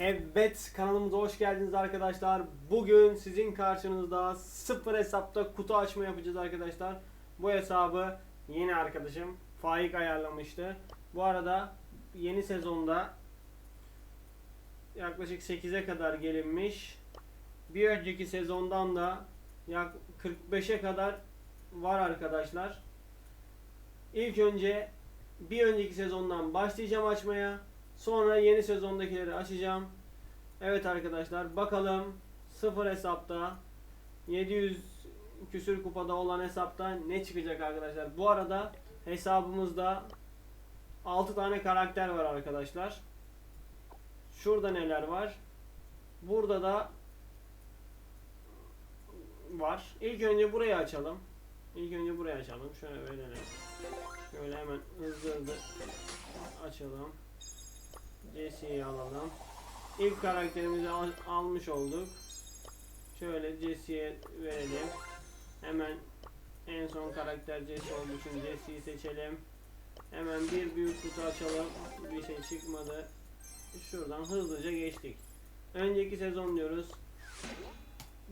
Evet kanalımıza hoş geldiniz arkadaşlar. Bugün sizin karşınızda sıfır hesapta kutu açma yapacağız arkadaşlar. Bu hesabı yeni arkadaşım Faik ayarlamıştı. Bu arada yeni sezonda yaklaşık 8'e kadar gelinmiş. Bir önceki sezondan da yak 45'e kadar var arkadaşlar. İlk önce bir önceki sezondan başlayacağım açmaya. Sonra yeni sezondakileri açacağım. Evet arkadaşlar bakalım sıfır hesapta 700 küsür kupada olan hesapta ne çıkacak arkadaşlar. Bu arada hesabımızda 6 tane karakter var arkadaşlar. Şurada neler var? Burada da var. İlk önce burayı açalım. İlk önce burayı açalım. Şöyle verelim. Şöyle hemen hızlı hızlı açalım. Jesse'yi alalım. İlk karakterimizi al- almış olduk. Şöyle Jesse'ye verelim. Hemen en son karakter Jesse olduğu için Jesse'yi seçelim. Hemen bir büyük kutu açalım. Bir şey çıkmadı. Şuradan hızlıca geçtik. Önceki sezon diyoruz.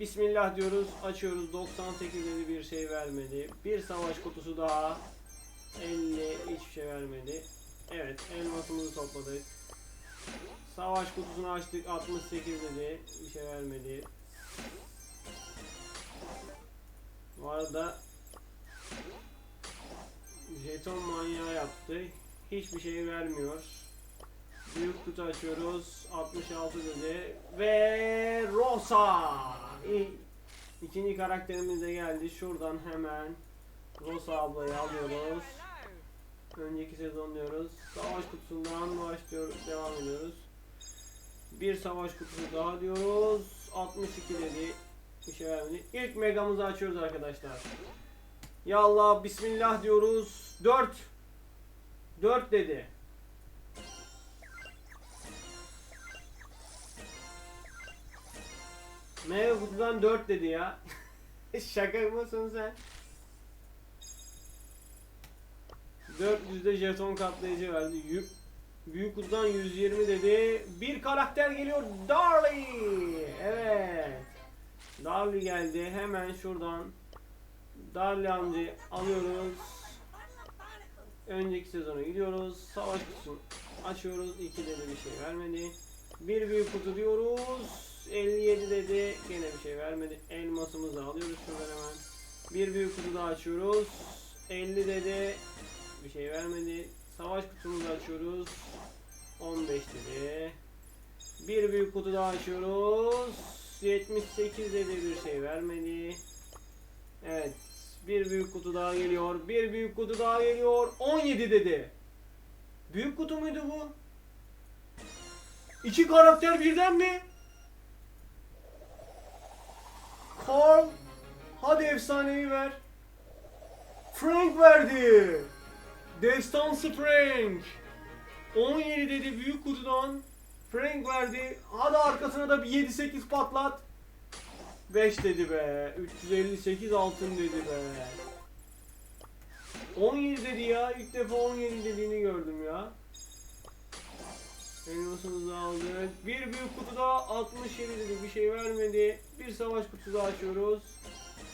Bismillah diyoruz. Açıyoruz. 98 dedi bir şey vermedi. Bir savaş kutusu daha. 50 hiçbir şey vermedi. Evet elmasımızı topladık. Savaş kutusunu açtık 68 dedi. Bir şey vermedi. Bu arada jeton manyağı yaptı. Hiçbir şey vermiyor. Büyük kutu açıyoruz. 66 dedi. Ve Rosa. İkinci karakterimiz de geldi. Şuradan hemen Rosa ablayı alıyoruz. Önceki sezon diyoruz. Savaş kutusundan başlıyoruz. Devam ediyoruz. Bir savaş kutusu daha diyoruz. 62 dedi. Bir şey vermedi. İlk megamızı açıyoruz arkadaşlar. Ya Allah bismillah diyoruz. 4 4 dedi. Meyve kutudan 4 dedi ya. Şaka mısın sen? 400'de jeton katlayıcı verdi. Yük Büyük kutudan 120 dedi. Bir karakter geliyor. Darly. Evet. Darly geldi. Hemen şuradan Darly amcayı alıyoruz. Önceki sezona gidiyoruz. Savaş kutusunu açıyoruz. 2 dedi bir şey vermedi. Bir büyük kutu diyoruz. 57 dedi. Gene bir şey vermedi. Elmasımızı alıyoruz şuradan hemen. Bir büyük kutu daha açıyoruz. 50 dedi. Bir şey vermedi. Savaş kutumuzu açıyoruz. 15 dedi. Bir büyük kutu daha açıyoruz. 78 dedi bir şey vermedi. Evet. Bir büyük kutu daha geliyor. Bir büyük kutu daha geliyor. 17 dedi. Büyük kutu muydu bu? İki karakter birden mi? Carl. Hadi efsanevi ver. Frank verdi. Destansı Frank. 17 dedi büyük kutudan. Frank verdi. Hadi arkasına da bir 7-8 patlat. 5 dedi be. 358 altın dedi be. 17 dedi ya. İlk defa 17 dediğini gördüm ya. Elmasımızı aldık. Bir büyük kutu daha 67 dedi. Bir şey vermedi. Bir savaş kutusu açıyoruz.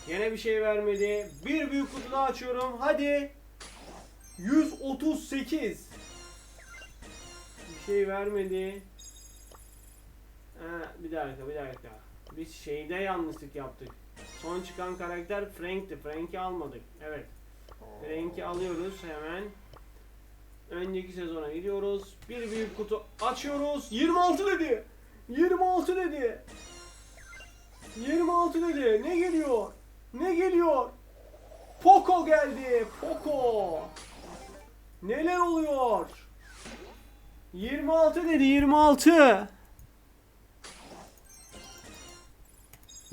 Yine bir şey vermedi. Bir büyük kutu daha açıyorum. Hadi. 138. Bir şey vermedi. Ha, bir dakika bir dakika. Biz şeyde yanlışlık yaptık. Son çıkan karakter Frank'ti. Frank'i almadık. Evet. Frank'i alıyoruz hemen. Önceki sezona gidiyoruz. Bir büyük kutu açıyoruz. 26 dedi. 26 dedi. 26 dedi. Ne geliyor? Ne geliyor? Poco geldi. Poco. Neler oluyor? 26 dedi 26.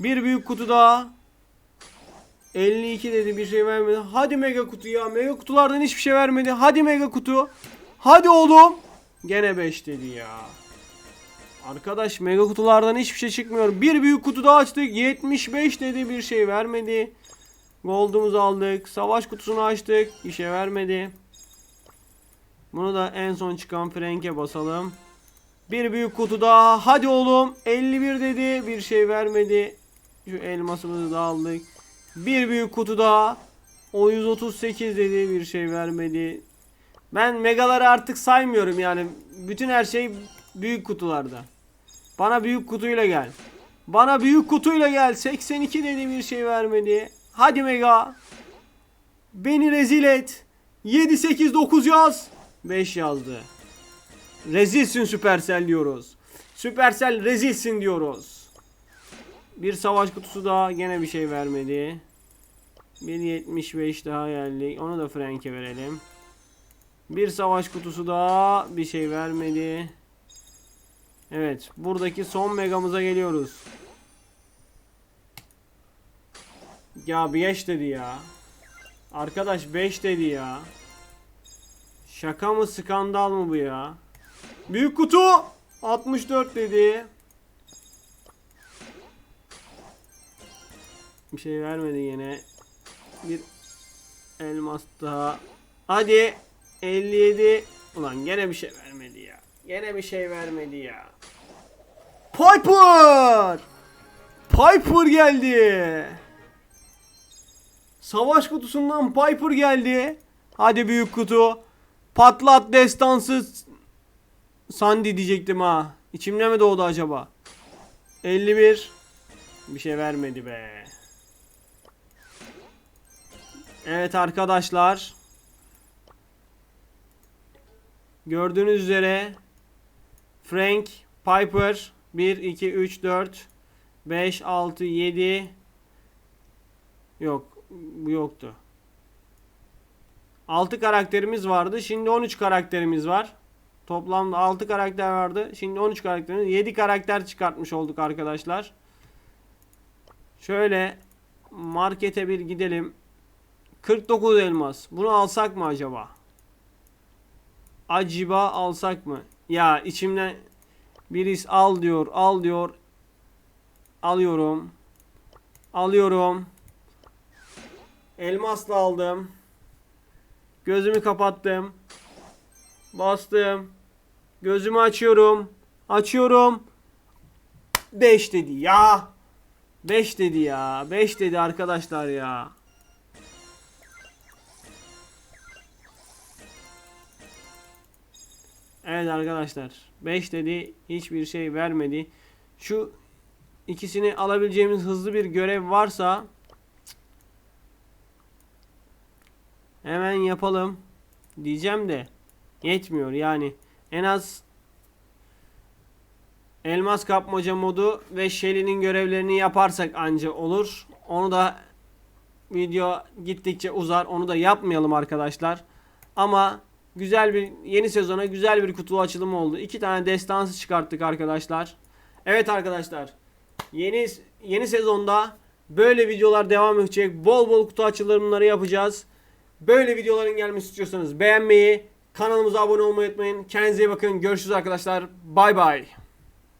Bir büyük kutu daha. 52 dedi bir şey vermedi. Hadi mega kutu ya. Mega kutulardan hiçbir şey vermedi. Hadi mega kutu. Hadi oğlum. Gene 5 dedi ya. Arkadaş mega kutulardan hiçbir şey çıkmıyor. Bir büyük kutu daha açtık. 75 dedi bir şey vermedi. Gold'umuzu aldık. Savaş kutusunu açtık. Bir şey vermedi. Bunu da en son çıkan Frank'e basalım. Bir büyük kutu daha. Hadi oğlum. 51 dedi. Bir şey vermedi. Şu elmasımızı da aldık. Bir büyük kutu daha. O 138 dedi. Bir şey vermedi. Ben megaları artık saymıyorum yani. Bütün her şey büyük kutularda. Bana büyük kutuyla gel. Bana büyük kutuyla gel. 82 dedi bir şey vermedi. Hadi mega. Beni rezil et. 7 8 9 yaz. 5 yazdı. Rezilsin Supercell diyoruz. Supercell rezilsin diyoruz. Bir savaş kutusu daha gene bir şey vermedi. 1.75 daha geldi. Onu da Frank'e verelim. Bir savaş kutusu daha bir şey vermedi. Evet, buradaki son megamıza geliyoruz. Ya 5 dedi ya. Arkadaş 5 dedi ya. Şaka mı skandal mı bu ya? Büyük kutu 64 dedi. Bir şey vermedi yine. Bir elmas daha. Hadi 57. Ulan gene bir şey vermedi ya. Gene bir şey vermedi ya. Piper! Piper geldi. Savaş kutusundan Piper geldi. Hadi büyük kutu. Patlat destansı Sandy diyecektim ha. İçimde mi doğdu acaba? 51. Bir şey vermedi be. Evet arkadaşlar. Gördüğünüz üzere Frank, Piper 1 2 3 4 5 6 7 Yok, bu yoktu. 6 karakterimiz vardı. Şimdi 13 karakterimiz var. Toplamda 6 karakter vardı. Şimdi 13 karakterimiz. 7 karakter çıkartmış olduk arkadaşlar. Şöyle markete bir gidelim. 49 elmas. Bunu alsak mı acaba? Acaba alsak mı? Ya içimden birisi al diyor, al diyor. Alıyorum. Alıyorum. Elmasla aldım. Gözümü kapattım. Bastım. Gözümü açıyorum. Açıyorum. 5 dedi ya. 5 dedi ya. 5 dedi arkadaşlar ya. Evet arkadaşlar. 5 dedi. Hiçbir şey vermedi. Şu ikisini alabileceğimiz hızlı bir görev varsa hemen yapalım diyeceğim de yetmiyor yani en az elmas kapmaca modu ve Shelly'nin görevlerini yaparsak anca olur. Onu da video gittikçe uzar. Onu da yapmayalım arkadaşlar. Ama güzel bir yeni sezona güzel bir kutu açılımı oldu. İki tane destansı çıkarttık arkadaşlar. Evet arkadaşlar. Yeni yeni sezonda böyle videolar devam edecek. Bol bol kutu açılımları yapacağız. Böyle videoların gelmesi istiyorsanız beğenmeyi, kanalımıza abone olmayı unutmayın. Kendinize iyi bakın. Görüşürüz arkadaşlar. Bay bay.